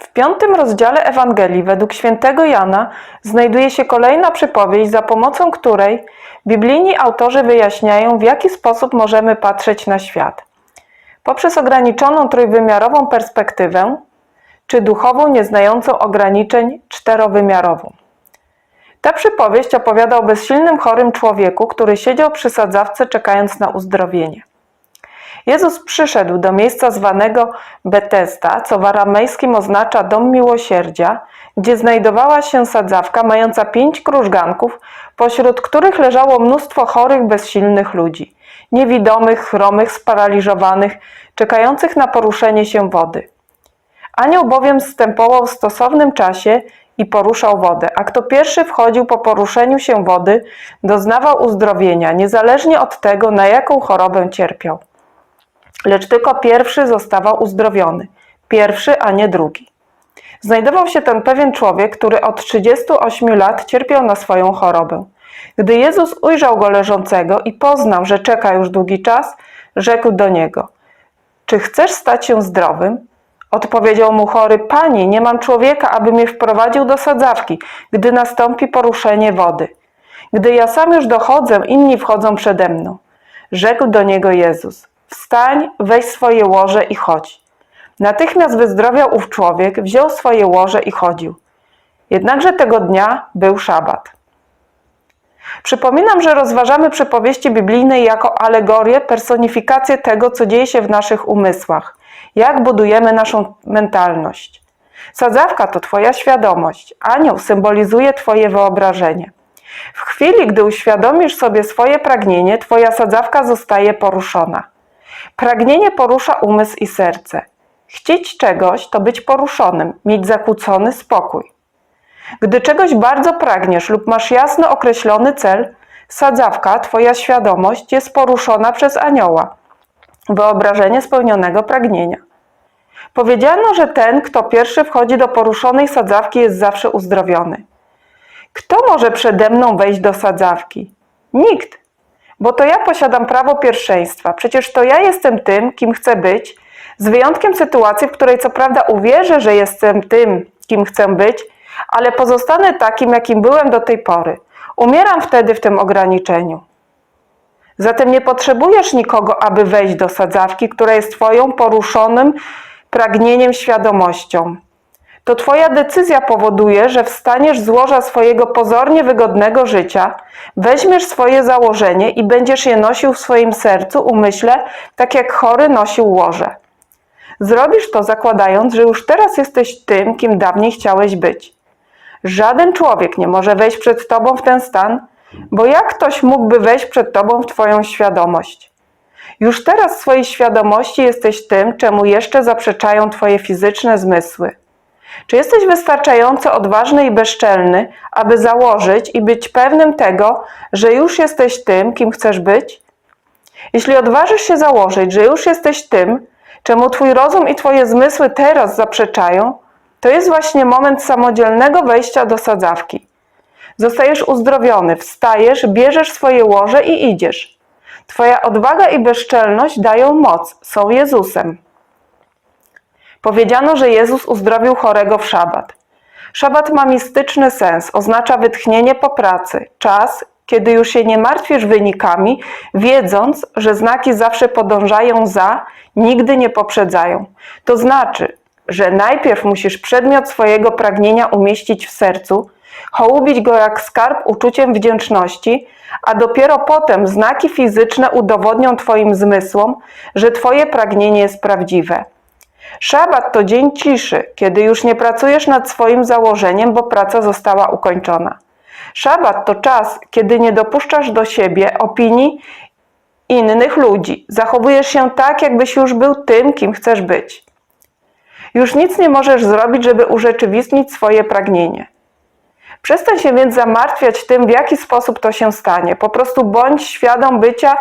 W piątym rozdziale Ewangelii według świętego Jana znajduje się kolejna przypowieść, za pomocą której biblijni autorzy wyjaśniają, w jaki sposób możemy patrzeć na świat. Poprzez ograniczoną trójwymiarową perspektywę, czy duchową, nieznającą ograniczeń czterowymiarową. Ta przypowieść opowiada o bezsilnym, chorym człowieku, który siedział przy sadzawce czekając na uzdrowienie. Jezus przyszedł do miejsca zwanego Betesda, co w aramejskim oznacza dom miłosierdzia, gdzie znajdowała się sadzawka mająca pięć krużganków, pośród których leżało mnóstwo chorych, bezsilnych ludzi, niewidomych, chromych, sparaliżowanych, czekających na poruszenie się wody. Anioł bowiem stępował w stosownym czasie i poruszał wodę, a kto pierwszy wchodził po poruszeniu się wody, doznawał uzdrowienia, niezależnie od tego, na jaką chorobę cierpiał. Lecz tylko pierwszy zostawał uzdrowiony, pierwszy, a nie drugi. Znajdował się ten pewien człowiek, który od 38 lat cierpiał na swoją chorobę. Gdy Jezus ujrzał go leżącego i poznał, że czeka już długi czas, rzekł do niego: Czy chcesz stać się zdrowym? Odpowiedział mu chory: Panie, nie mam człowieka, aby mnie wprowadził do sadzawki, gdy nastąpi poruszenie wody. Gdy ja sam już dochodzę, inni wchodzą przede mną. Rzekł do niego Jezus: Wstań, weź swoje łoże i chodź. Natychmiast wyzdrowiał ów człowiek, wziął swoje łoże i chodził. Jednakże tego dnia był szabat. Przypominam, że rozważamy przypowieści biblijne jako alegorię, personifikację tego, co dzieje się w naszych umysłach, jak budujemy naszą mentalność. Sadzawka to Twoja świadomość, anioł symbolizuje Twoje wyobrażenie. W chwili, gdy uświadomisz sobie swoje pragnienie, Twoja sadzawka zostaje poruszona. Pragnienie porusza umysł i serce. Chcieć czegoś to być poruszonym, mieć zakłócony spokój. Gdy czegoś bardzo pragniesz lub masz jasno określony cel, sadzawka, Twoja świadomość jest poruszona przez anioła. Wyobrażenie spełnionego pragnienia. Powiedziano, że ten, kto pierwszy wchodzi do poruszonej sadzawki, jest zawsze uzdrowiony. Kto może przede mną wejść do sadzawki? Nikt, bo to ja posiadam prawo pierwszeństwa. Przecież to ja jestem tym, kim chcę być, z wyjątkiem sytuacji, w której co prawda uwierzę, że jestem tym, kim chcę być, ale pozostanę takim, jakim byłem do tej pory. Umieram wtedy w tym ograniczeniu. Zatem nie potrzebujesz nikogo, aby wejść do sadzawki, która jest Twoją poruszonym pragnieniem świadomością. To Twoja decyzja powoduje, że wstaniesz z łoża swojego pozornie wygodnego życia, weźmiesz swoje założenie i będziesz je nosił w swoim sercu, umyśle, tak jak chory nosił łoże. Zrobisz to zakładając, że już teraz jesteś tym, kim dawniej chciałeś być. Żaden człowiek nie może wejść przed Tobą w ten stan, bo jak ktoś mógłby wejść przed Tobą w Twoją świadomość? Już teraz w swojej świadomości jesteś tym, czemu jeszcze zaprzeczają Twoje fizyczne zmysły. Czy jesteś wystarczająco odważny i bezczelny, aby założyć i być pewnym tego, że już jesteś tym, kim chcesz być? Jeśli odważysz się założyć, że już jesteś tym, czemu Twój rozum i Twoje zmysły teraz zaprzeczają, to jest właśnie moment samodzielnego wejścia do sadzawki. Zostajesz uzdrowiony, wstajesz, bierzesz swoje łoże i idziesz. Twoja odwaga i bezczelność dają moc, są Jezusem. Powiedziano, że Jezus uzdrowił chorego w szabat. Szabat ma mistyczny sens, oznacza wytchnienie po pracy, czas, kiedy już się nie martwisz wynikami, wiedząc, że znaki zawsze podążają za, nigdy nie poprzedzają. To znaczy, że najpierw musisz przedmiot swojego pragnienia umieścić w sercu, hołubić go jak skarb uczuciem wdzięczności, a dopiero potem znaki fizyczne udowodnią Twoim zmysłom, że Twoje pragnienie jest prawdziwe. Szabat to dzień ciszy, kiedy już nie pracujesz nad swoim założeniem, bo praca została ukończona. Szabat to czas, kiedy nie dopuszczasz do siebie opinii innych ludzi. Zachowujesz się tak, jakbyś już był tym, kim chcesz być. Już nic nie możesz zrobić, żeby urzeczywistnić swoje pragnienie. Przestań się więc zamartwiać tym, w jaki sposób to się stanie. Po prostu bądź świadom bycia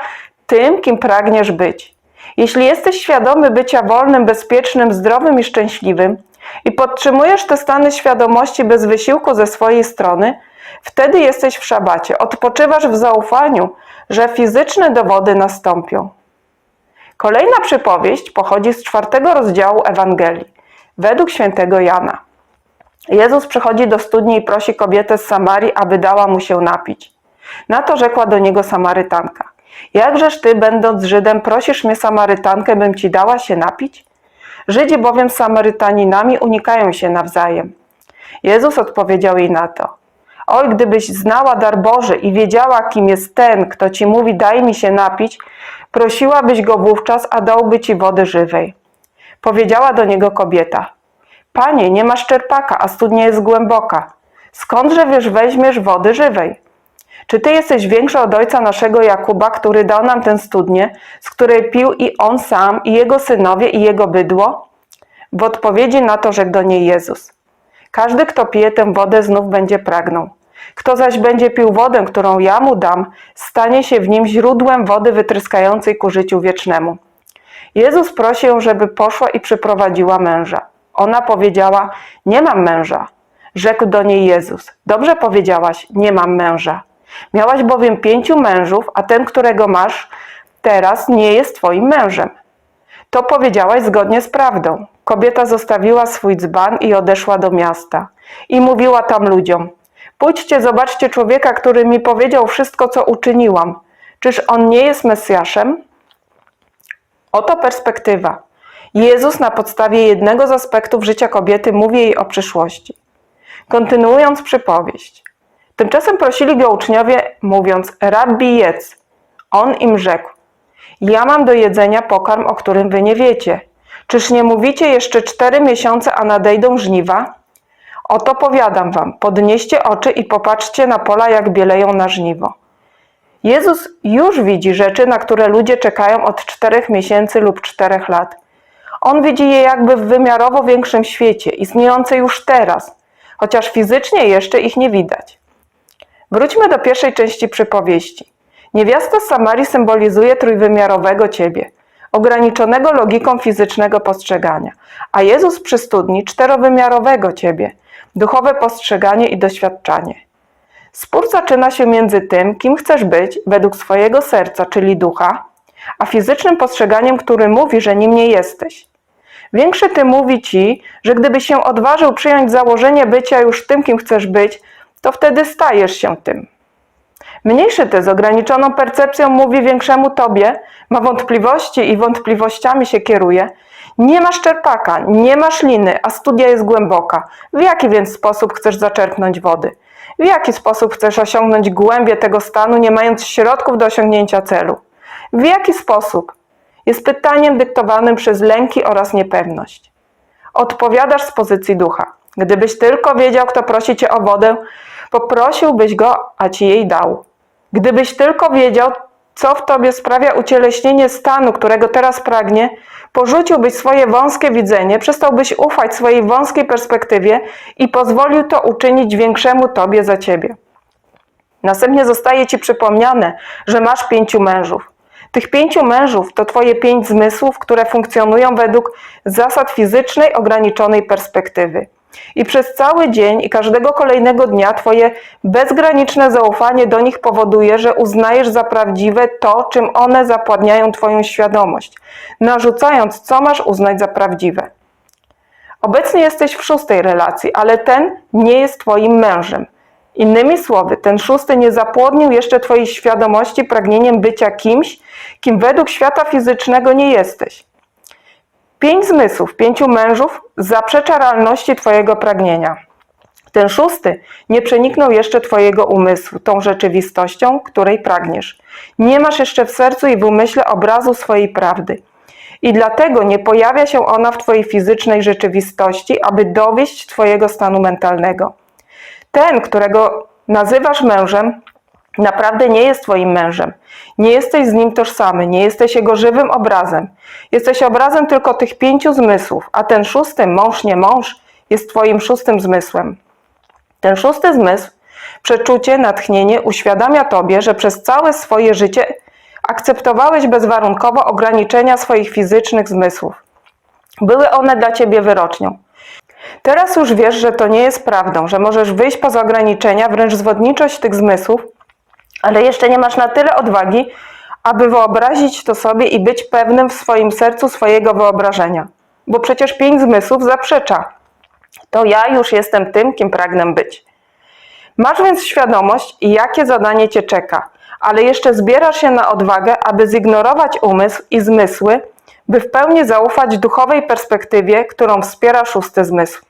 tym, kim pragniesz być. Jeśli jesteś świadomy bycia wolnym, bezpiecznym, zdrowym i szczęśliwym i podtrzymujesz te stany świadomości bez wysiłku ze swojej strony, wtedy jesteś w szabacie. Odpoczywasz w zaufaniu, że fizyczne dowody nastąpią. Kolejna przypowieść pochodzi z czwartego rozdziału Ewangelii. Według świętego Jana. Jezus przychodzi do studni i prosi kobietę z Samarii, aby dała mu się napić. Na to rzekła do niego Samarytanka. Jakżeż ty, będąc Żydem, prosisz mnie Samarytankę, bym ci dała się napić? Żydzi bowiem Samarytaninami unikają się nawzajem. Jezus odpowiedział jej na to. Oj, gdybyś znała dar Boży i wiedziała, kim jest ten, kto ci mówi, daj mi się napić, prosiłabyś go wówczas, a dałby ci wody żywej. Powiedziała do niego kobieta. Panie, nie masz czerpaka, a studnia jest głęboka. Skądże wiesz weźmiesz wody żywej? Czy ty jesteś większy od ojca naszego Jakuba, który dał nam tę studnię, z której pił i on sam, i jego synowie, i jego bydło? W odpowiedzi na to rzekł do niej Jezus. Każdy, kto pije tę wodę, znów będzie pragnął. Kto zaś będzie pił wodę, którą ja mu dam, stanie się w nim źródłem wody wytryskającej ku życiu wiecznemu. Jezus prosi ją, żeby poszła i przyprowadziła męża. Ona powiedziała: Nie mam męża. Rzekł do niej Jezus: Dobrze powiedziałaś, nie mam męża. Miałaś bowiem pięciu mężów, a ten, którego masz teraz, nie jest twoim mężem. To powiedziałaś zgodnie z prawdą. Kobieta zostawiła swój dzban i odeszła do miasta. I mówiła tam ludziom: Pójdźcie, zobaczcie człowieka, który mi powiedział wszystko, co uczyniłam. Czyż on nie jest Mesjaszem? Oto perspektywa. Jezus na podstawie jednego z aspektów życia kobiety mówi jej o przyszłości. Kontynuując przypowieść. Tymczasem prosili go uczniowie, mówiąc: Rabbi, jedz. On im rzekł: Ja mam do jedzenia pokarm, o którym wy nie wiecie. Czyż nie mówicie jeszcze cztery miesiące, a nadejdą żniwa? Oto powiadam wam: podnieście oczy i popatrzcie na pola, jak bieleją na żniwo. Jezus już widzi rzeczy, na które ludzie czekają od czterech miesięcy lub czterech lat. On widzi je jakby w wymiarowo większym świecie, istniejące już teraz, chociaż fizycznie jeszcze ich nie widać. Wróćmy do pierwszej części przypowieści. Niewiasta z Samarii symbolizuje trójwymiarowego ciebie, ograniczonego logiką fizycznego postrzegania, a Jezus przy studni czterowymiarowego ciebie, duchowe postrzeganie i doświadczanie. Spór zaczyna się między tym, kim chcesz być według swojego serca, czyli ducha, a fizycznym postrzeganiem, który mówi, że nim nie jesteś. Większy ty mówi ci, że gdybyś się odważył przyjąć założenie bycia już tym, kim chcesz być, to wtedy stajesz się tym. Mniejszy ty z ograniczoną percepcją mówi większemu tobie, ma wątpliwości i wątpliwościami się kieruje. Nie masz czerpaka, nie masz liny, a studia jest głęboka. W jaki więc sposób chcesz zaczerpnąć wody? W jaki sposób chcesz osiągnąć głębię tego stanu, nie mając środków do osiągnięcia celu? W jaki sposób? Jest pytaniem dyktowanym przez lęki oraz niepewność. Odpowiadasz z pozycji ducha. Gdybyś tylko wiedział, kto prosi cię o wodę, poprosiłbyś go, a ci jej dał. Gdybyś tylko wiedział, co w tobie sprawia ucieleśnienie stanu, którego teraz pragnie, porzuciłbyś swoje wąskie widzenie, przestałbyś ufać swojej wąskiej perspektywie i pozwolił to uczynić większemu tobie za ciebie. Następnie zostaje ci przypomniane, że masz pięciu mężów. Tych pięciu mężów to twoje pięć zmysłów, które funkcjonują według zasad fizycznej, ograniczonej perspektywy. I przez cały dzień i każdego kolejnego dnia Twoje bezgraniczne zaufanie do nich powoduje, że uznajesz za prawdziwe to, czym one zapładniają Twoją świadomość, narzucając, co masz uznać za prawdziwe. Obecnie jesteś w szóstej relacji, ale ten nie jest Twoim mężem. Innymi słowy, ten szósty nie zapłodnił jeszcze Twojej świadomości pragnieniem bycia kimś, kim według świata fizycznego nie jesteś. Pięć zmysłów, pięciu mężów zaprzecza realności Twojego pragnienia. Ten szósty nie przeniknął jeszcze Twojego umysłu, tą rzeczywistością, której pragniesz. Nie masz jeszcze w sercu i w umyśle obrazu swojej prawdy. I dlatego nie pojawia się ona w Twojej fizycznej rzeczywistości, aby dowieść Twojego stanu mentalnego. Ten, którego nazywasz mężem, naprawdę nie jest Twoim mężem. Nie jesteś z nim tożsamy, nie jesteś jego żywym obrazem. Jesteś obrazem tylko tych pięciu zmysłów, a ten szósty, mąż nie mąż, jest Twoim szóstym zmysłem. Ten szósty zmysł, przeczucie, natchnienie uświadamia Tobie, że przez całe swoje życie akceptowałeś bezwarunkowo ograniczenia swoich fizycznych zmysłów. Były one dla Ciebie wyrocznią. Teraz już wiesz, że to nie jest prawdą, że możesz wyjść poza ograniczenia, wręcz zwodniczość tych zmysłów, ale jeszcze nie masz na tyle odwagi, aby wyobrazić to sobie i być pewnym w swoim sercu swojego wyobrażenia. bo przecież pięć zmysłów zaprzecza. To ja już jestem tym, kim pragnę być. Masz więc świadomość, jakie zadanie cię czeka, ale jeszcze zbierasz się na odwagę, aby zignorować umysł i zmysły, by w pełni zaufać duchowej perspektywie, którą wspiera szósty zmysł.